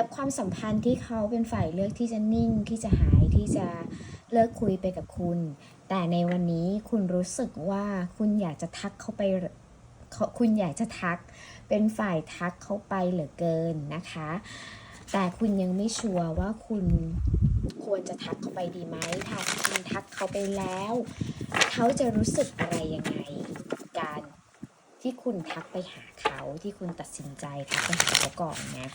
กับความสัมพันธ์ที่เขาเป็นฝ่ายเลือกที่จะนิ่งที่จะหายที่จะเลิกคุยไปกับคุณ แต่ในวันนี้คุณรู้สึกว่าคุณอยากจะทักเขาไปคุณอยากจะทักเป็นฝ่ายทักเขาไปเหลือเกินนะคะ แต่คุณยังไม่ชัวร์ว่าคุณควรจะทักเขาไปดีไหมถ้าคุณทักเขาไปแล้ว เขาจะรู้สึกอะไรยังไงกับการที่คุณทักไปหาเขาที่คุณตัดสินใจทักไปหาเขาก่อนนะ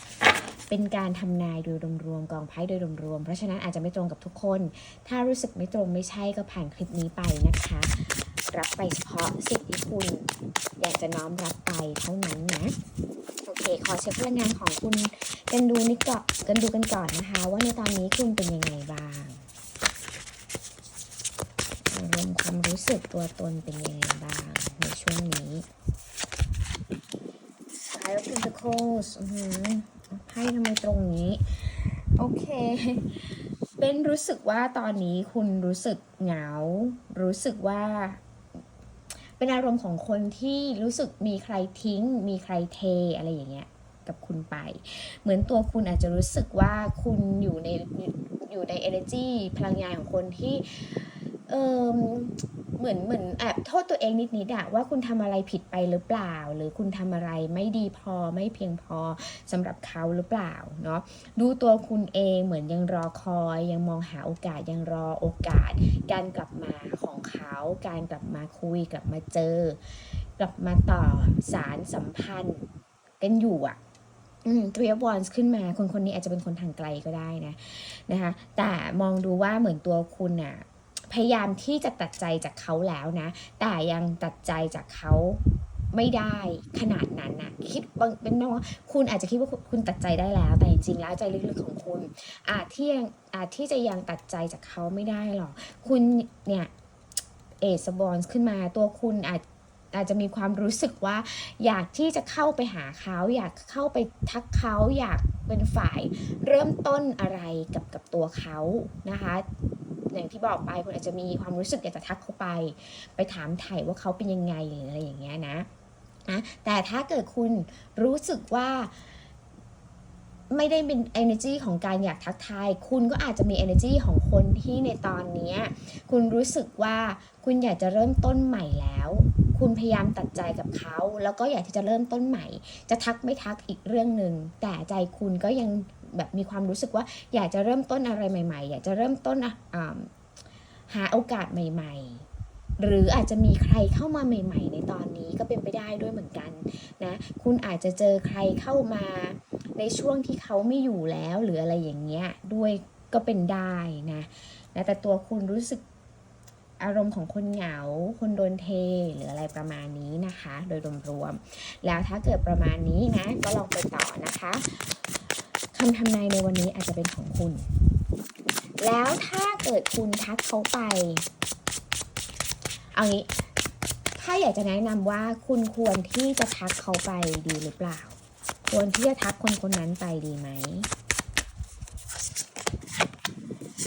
เป็นการทำนายโดยรวมๆกองไพ่โดยรวมๆเพราะฉะนั้นอาจจะไม่ตรงกับทุกคน ถ้ารู้สึกไม่ตรงไม่ใช่ก็ผ่านคลิปนี้ไปนะคะ รับไปเฉพาะสิ่งที่คุณอยากจะน้อมรับไปเท่านั้นนะโอเค ขอเช็คพลังงานของคุณกันดูนี่ก่อนกันดูกันก่อนนะคะ ว่าในตอนนี้คุณเป็นยังไงบ้างอารมณ์ความรู้สึกตัวตนเป็นยังไงบ้าง ในช่วงนี้ Five of Pentacles อือ พ่ทำไมตรงนี้ โอเค เป็นรู้สึกว่าตอนนี้คุณรู้สึกเหงา รู้สึกว่า เป็นอารมณ์ของคนที่รู้สึกมีใครทิ้ง มีใครเทอะไรอย่างเงี้ยกับคุณไป เหมือนตัวคุณอาจจะรู้สึกว่าคุณอยู่ในอยู่ใน energy พลังงานของคนที่เออ เหมือนเหมือนแอบโทษตัวเองนิดๆอะว่าคุณทำอะไรผิดไปหรือเปล่า หรือคุณทำอะไรไม่ดีพอไม่เพียงพอสำหรับเขาหรือเปล่าเนาะดูตัวคุณเองเหมือนยังรอคอยยังมองหาโอกาสยังรอโอกาส การกลับมาของเขา การกลับมาคุยกลับมาเจอ กลับมาต่อสารสัมพันธ์กันอยู่อะอืมทรีวอนส์ขึ้นมาคนคนนี้อาจจะเป็นคนทางไกลก็ได้นะนะคะแต่มองดูว่าเหมือนตัวคุณน่ะ พยายามที่จะตัดใจจากเขาแล้วนะ แต่ยังตัดใจจากเขาไม่ได้ขนาดนั้นนะคิดเป็นน้องคุณอาจจะคิดว่าคุณตัดใจได้แล้ว แต่จริงๆแล้วใจลึกๆของคุณ อาจที่ยังอาจที่จะยังตัดใจจากเขาไม่ได้หรอกคุณเนี่ยเอสบอนขึ้นมาตัวคุณอาจอาจจะมีความรู้สึกว่า อยากที่จะเข้าไปหาเขา อยากเข้าไปทักเขาอยากเป็นฝ่ายเริ่มต้นอะไรกับกับตัวเขานะคะ อย่างที่บอกไปคุณอาจจะมีความรู้สึกอยากจะทักเขาไป ไปถามถ่ายว่าเขาเป็นยังไงหรืออะไรอย่างเงี้ยนะนะแต่ถ้าเกิดคุณรู้สึกว่าไม่ได้เป็น energy ของการอยากทักทาย คุณก็อาจจะมี energy ของคนที่ในตอนนี้คุณรู้สึกว่าคุณอยากจะเริ่มต้นใหม่แล้ว คุณพยายามตัดใจกับเขา แล้วก็อยากที่จะเริ่มต้นใหม่ จะทักไม่ทักอีกเรื่องหนึ่ง แต่ใจคุณก็ยัง แบบมีความรู้สึกว่าอยากจะเริ่มต้นอะไรใหม่ ๆ อยากจะเริ่มต้นหาโอกาสใหม่ ๆหรืออาจจะมีใครเข้ามาใหม่ ๆ ในตอนนี้ก็เป็นไปได้ด้วยเหมือนกันนะ คุณอาจจะเจอใครเข้ามาในช่วงที่เขาไม่อยู่แล้วหรืออะไรอย่างเงี้ยด้วยก็เป็นได้นะนะแต่ตัวคุณรู้สึกอารมณ์ของคนเหงา คนโดนเทหรืออะไรประมาณนี้นะคะ โดยรวมๆแล้วถ้าเกิดประมาณนี้นะ ก็ลองไปต่อนะคะ คำทำนายในวันนี้อาจจะเป็นของคุณ แล้วถ้าเกิดคุณทักเขาไป เอางี้ ถ้าอยากจะแนะนำว่าคุณควรที่จะทักเขาไปดีหรือเปล่า ควรที่จะทักคนคนนั้นไปดีไหม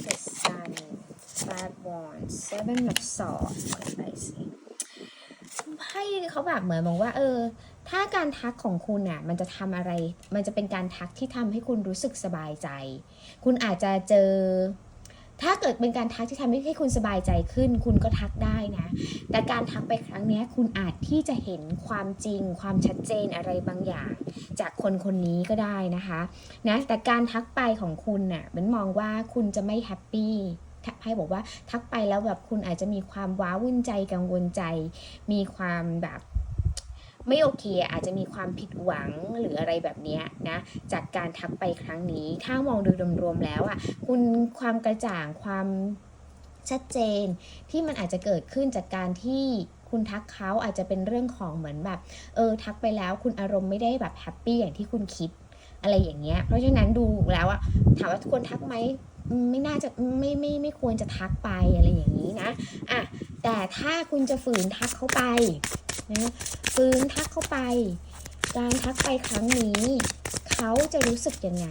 The Sun Five Wands Seven of Swords ไปสิ พ่เขาแบบเหมือนมองว่า เออ ถ้าการทักของคุณน่ะ มันจะทำอะไร มันจะเป็นการทักที่ทำให้คุณรู้สึกสบายใจ คุณอาจจะเจอ ถ้าเกิดเป็นการทักที่ทำให้คุณสบายใจขึ้น คุณก็ทักได้นะ แต่การทักไปครั้งนี้คุณอาจที่จะเห็นความจริง ความชัดเจนอะไรบางอย่าง จากคนคนนี้ก็ได้นะคะ นะ แต่การทักไปของคุณน่ะเป็นมองว่าคุณจะไม่แฮปปี้ ไพ่บอกว่าทักไปแล้วแบบคุณอาจจะมีความว้าวุ่นใจกังวลใจ มีความแบบไม่โอเคอาจจะมีความผิดหวังหรืออะไรแบบนี้นะจากการทักไปครั้งนี้ ถ้ามองโดยรวมๆแล้วอะคุณความกระจ่างความชัดเจนที่มันอาจจะเกิดขึ้นจากการที่คุณทักเขาอาจจะเป็นเรื่องของเหมือนแบบ เออ ทักไปแล้วคุณอารมณ์ไม่ได้แบบแฮปปี้อย่างที่คุณคิดอะไรอย่างเงี้ยเพราะฉะนั้นดูแล้วอะถามว่าควรทักไหม ไม่น่าจะไม่ไม่ไม่ควรจะทักไปอะไรอย่างนี้นะอะแต่ถ้าคุณจะฝืนทักเข้าไปนะฝืนทักเข้าไป การทักไปครั้งนี้ เขาจะรู้สึกยังไง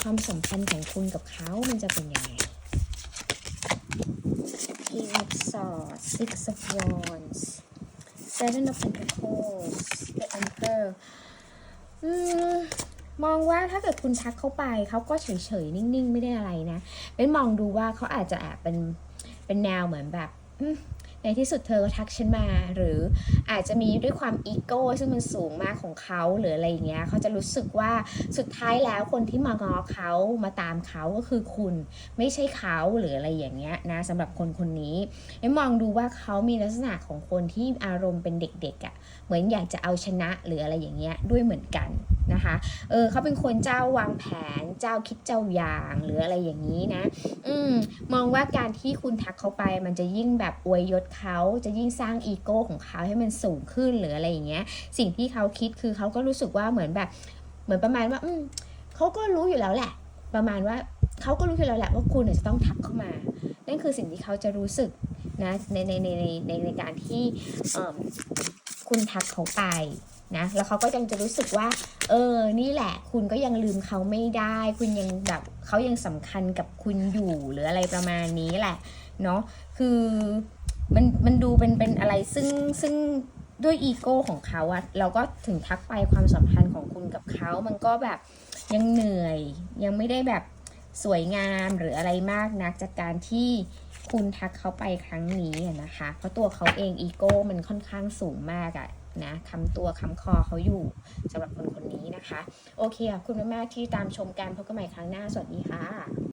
ความสัมพันธ์ของคุณกับเขามันจะเป็นยังไง King of Swords Six of Wands Seven of Pentacles The Emperor อืม มองว่าถ้าเกิดคุณทักเขาไปเขาก็เฉยๆนิ่งๆ ไม่ได้อะไรนะเป็นมองดูว่าเขาอาจจะแอบเป็นเป็นแนวเหมือนแบบในที่สุดเธอก็ทักฉันมา หรืออาจจะมีด้วยความอีโก้ซึ่งมันสูงมากของเขาหรืออะไรอย่างเงี้ยเขาจะรู้สึกว่าสุดท้ายแล้วคนที่มางอเขามาตามเขาก็คือคุณไม่ใช่เขาหรืออะไรอย่างเงี้ยนะสำหรับคนคนนี้ไอ้มองดูว่าเขามีลักษณะของคนที่อารมณ์เป็นเด็กๆอะ่ะเหมือนอยากจะเอาชนะหรืออะไรอย่างเงี้ยด้วยเหมือนกัน นะคะ เออเขาเป็นคนเจ้าวางแผน เจ้าคิดเจ้าอย่างหรืออะไรอย่างนี้นะ อืมมองว่าการที่คุณทักเขาไป มันจะยิ่งแบบอวยยศเขาจะยิ่งสร้างอีโก้ของเขาให้มันสูงขึ้นหรืออะไรอย่างเงี้ย สิ่งที่เขาคิดคือเขาก็รู้สึกว่าเหมือนแบบ เหมือนประมาณว่า อืมเขาก็รู้อยู่แล้วแหละ ประมาณว่าเขาก็รู้อยู่แล้วแหละว่าคุณจะต้องทักเข้ามา นั่นคือสิ่งที่เขาจะรู้สึกนะในในในในในการที่คุณทักเขาไป นะแล้วเขาก็ยังจะรู้สึกว่า เออ นี่แหละ คุณก็ยังลืมเขาไม่ได้ คุณยังแบบเขายังสำคัญกับคุณอยู่หรืออะไรประมาณนี้แหละเนาะคือมันมันดูเป็นเป็นอะไรซึ่งซึ่งด้วยอีโก้ของเขาอะเราก็ถึงทักไปความสัมพันธ์ของคุณกับเขา มันก็แบบยังเหนื่อย ยังไม่ได้แบบสวยงามหรืออะไรมากนักจากการที่คุณทักเขาไปครั้งนี้นะคะ เพราะตัวเขาเองอีโก้มันค่อนข้างสูงมากอะ นะคำตัวคำคอเขาอยู่สำหรับคนคนนี้นะคะ โอเคขอบคุณแม่ๆที่ตามชมกันพบกันใหม่ครั้งหน้า สวัสดีค่ะ